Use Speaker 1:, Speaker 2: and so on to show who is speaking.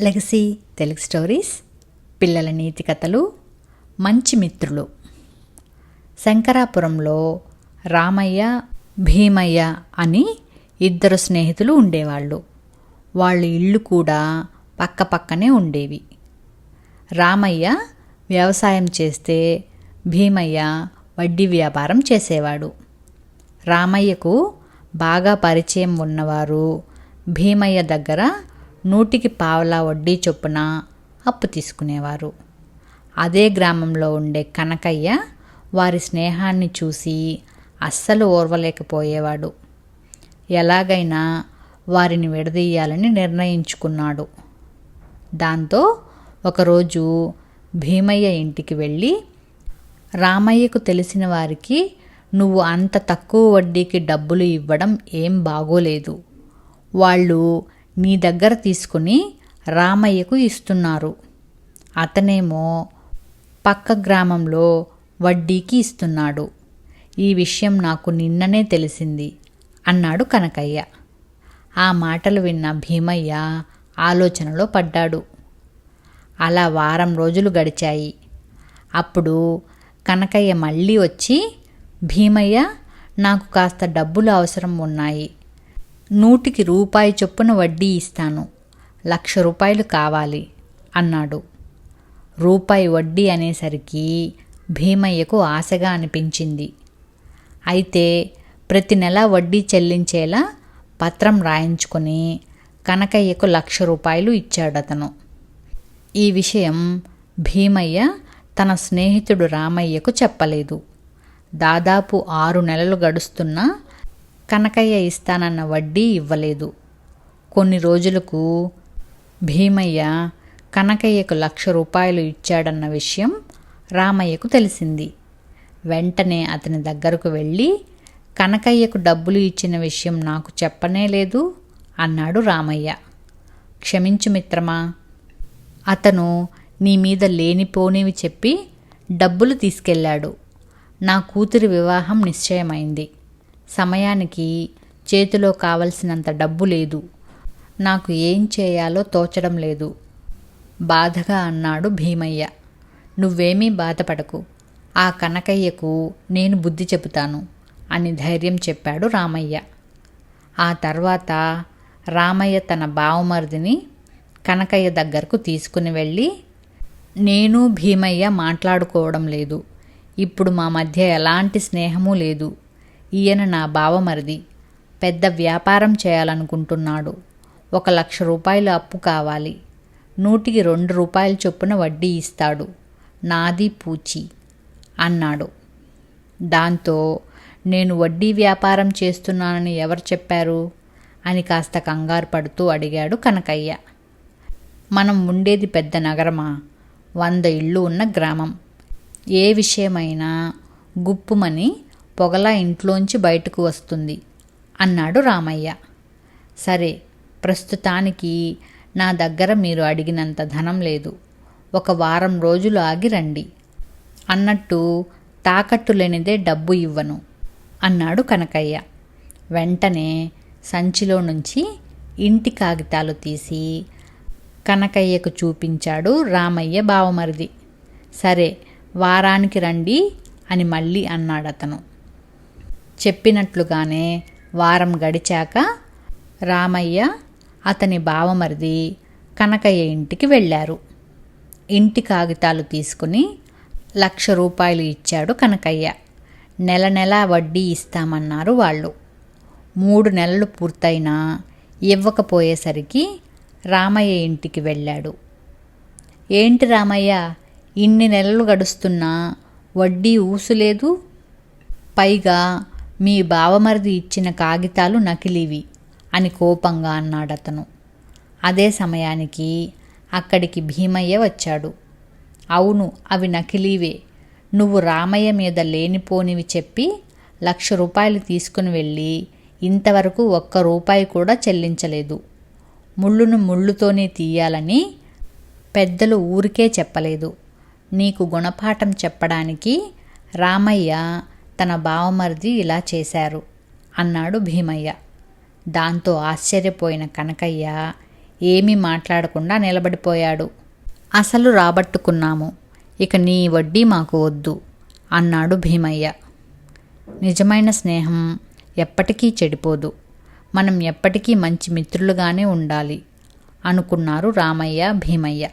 Speaker 1: Legacy Telugu stories పిల్లల నీతి కథలు మంచి మిత్రులు. శంకరాపురంలో రామయ్య భీమయ్య అని ఇద్దరు స్నేహితులు ఉండేవాళ్ళు. వాళ్ళ ఇళ్ళు కూడా పక్క పక్కనే ఉండేవి. రామయ్య వ్యవసాయం చేస్తే భీమయ్య వడ్డీ వ్యాపారం చేసేవాడు. రామయ్యకు బాగా పరిచయం ఉన్నవారు భీమయ్య దగ్గర నూటికి పావలా వడ్డీ చొప్పున అప్పు తీసుకునేవారు. అదే గ్రామంలో ఉండే కనకయ్య వారి స్నేహాన్ని చూసి అస్సలు ఓర్వలేకపోయేవాడు. ఎలాగైనా వారిని విడదీయాలని నిర్ణయించుకున్నాడు. దాంతో ఒకరోజు భీమయ్య ఇంటికి వెళ్ళి రామయ్యకు తెలిసిన వారికి నువ్వు అంత తక్కువ వడ్డీకి డబ్బులు ఇవ్వడం ఏం బాగోలేదు. వాళ్ళు మీ దగ్గర తీసుకుని రామయ్యకు ఇస్తున్నారు. అతనేమో పక్క గ్రామంలో వడ్డీకి ఇస్తున్నాడు. ఈ విషయం నాకు నిన్ననే తెలిసింది అన్నాడు కనకయ్య. ఆ మాటలు విన్న భీమయ్య ఆలోచనలో పడ్డాడు. అలా వారం రోజులు గడిచాయి. అప్పుడు కనకయ్య మళ్ళీ వచ్చి భీమయ్య నాకు కాస్త డబ్బులు అవసరం ఉన్నాయి. నూటికి రూపాయి చొప్పున వడ్డీ ఇస్తాను. లక్ష రూపాయలు కావాలి అన్నాడు. రూపాయి వడ్డీ అనేసరికి భీమయ్యకు ఆశగా అనిపించింది. అయితే ప్రతి నెల వడ్డీ చెల్లించేలా పత్రం రాయించుకొని కనకయ్యకు లక్ష రూపాయలు ఇచ్చాడతను. ఈ విషయం భీమయ్య తన స్నేహితుడు రామయ్యకు చెప్పలేదు. దాదాపు ఆరు నెలలు గడుస్తున్నా కనకయ్య ఇస్తానన్న వడ్డీ ఇవ్వలేదు. కొన్ని రోజులకు భీమయ్య కనకయ్యకు లక్ష రూపాయలు ఇచ్చాడన్న విషయం రామయ్యకు తెలిసింది. వెంటనే అతని దగ్గరకు వెళ్ళి కనకయ్యకు డబ్బులు ఇచ్చిన విషయం నాకు చెప్పనే లేదు అన్నాడు రామయ్య. క్షమించు మిత్రమా అతను నీ మీద లేనిపోనివి చెప్పి డబ్బులు తీసుకెళ్ళాడు. నా కూతురి వివాహం నిశ్చయమైంది. సమయానికి చేతిలో కావలసినంత డబ్బు లేదు. నాకు ఏం చేయాలో తోచడం లేదు. బాధగా అన్నాడు భీమయ్య. నువ్వేమీ బాధపడకు. ఆ కనకయ్యకు నేను బుద్ధి చెబుతాను అని ధైర్యం చెప్పాడు రామయ్య. ఆ తర్వాత రామయ్య తన బావమరిదిని కనకయ్య దగ్గరకు తీసుకుని వెళ్ళి నేను భీమయ్య మాట్లాడుకోవడం లేదు. ఇప్పుడు మా మధ్య ఎలాంటి స్నేహమూ లేదు. ఈయన నా బావమరిది. పెద్ద వ్యాపారం చేయాలనుకుంటున్నాడు. ఒక లక్ష రూపాయలు అప్పు కావాలి. నూటికి రెండు రూపాయల చొప్పున వడ్డీ ఇస్తాడు. నాది పూచి అన్నాడు. దాంతో నేను వడ్డీ వ్యాపారం చేస్తున్నానని ఎవరు చెప్పారు? అని కాస్త కంగారు పడుతూ అడిగాడు కనకయ్య. మనం ఉండేది పెద్ద నగరమా? వంద ఇళ్ళు ఉన్న గ్రామం. ఏ విషయమైనా గుప్పుమని పొగలా ఇంట్లోంచి బయటకు వస్తుంది. అన్నాడు రామయ్య. సరే ప్రస్తుతానికి నా దగ్గర మీరు అడిగినంత ధనం లేదు. ఒక వారం రోజులు ఆగి రండి. అన్నట్టు తాకట్టు లేనిదే డబ్బు ఇవ్వను అన్నాడు కనకయ్య. వెంటనే సంచిలో నుంచి ఇంటి కాగితాలు తీసి కనకయ్యకు చూపించాడు రామయ్య బావమరిది. సరే వారానికి రండి అని మళ్ళీ అన్నాడతను. చెప్పినట్లుగానే వారం గడిచాక రామయ్య అతని బావమరిది కనకయ్య ఇంటికి వెళ్ళారు. ఇంటి కాగితాలు తీసుకుని లక్ష రూపాయలు ఇచ్చాడు కనకయ్య. నెల నెల వడ్డీ ఇస్తామన్నారు వాళ్ళు. మూడు నెలలు పూర్తయినా ఇవ్వకపోయేసరికి రామయ్య ఇంటికి వెళ్ళాడు. ఏంటి రామయ్య ఇన్ని నెలలు గడుస్తున్నా వడ్డీ ఊసులేదు? పైగా మీ బావమరిది ఇచ్చిన కాగితాలు నకిలీవి అని కోపంగా అన్నాడతను. అదే సమయానికి అక్కడికి భీమయ్య వచ్చాడు. అవును అవి నకిలీవే. నువ్వు రామయ్య మీద లేనిపోనివి చెప్పి లక్ష రూపాయలు తీసుకుని వెళ్ళి ఇంతవరకు ఒక్క రూపాయి కూడా చెల్లించలేదు. ముళ్ళును ముళ్ళుతోనే తీయాలని పెద్దలు ఊరికే చెప్పలేదు. నీకు గుణపాఠం చెప్పడానికి రామయ్య తన బావమరిది ఇలా చేశారు. అన్నాడు భీమయ్య. దాంతో ఆశ్చర్యపోయిన కనకయ్య ఏమీ మాట్లాడకుండా నిలబడిపోయాడు. అసలు రాబట్టుకున్నాము. ఇక నీ వడ్డీ మాకు వద్దు అన్నాడు భీమయ్య. నిజమైన స్నేహం ఎప్పటికీ చెడిపోదు. మనం ఎప్పటికీ మంచి మిత్రులుగానే ఉండాలి అనుకున్నారు రామయ్య భీమయ్య.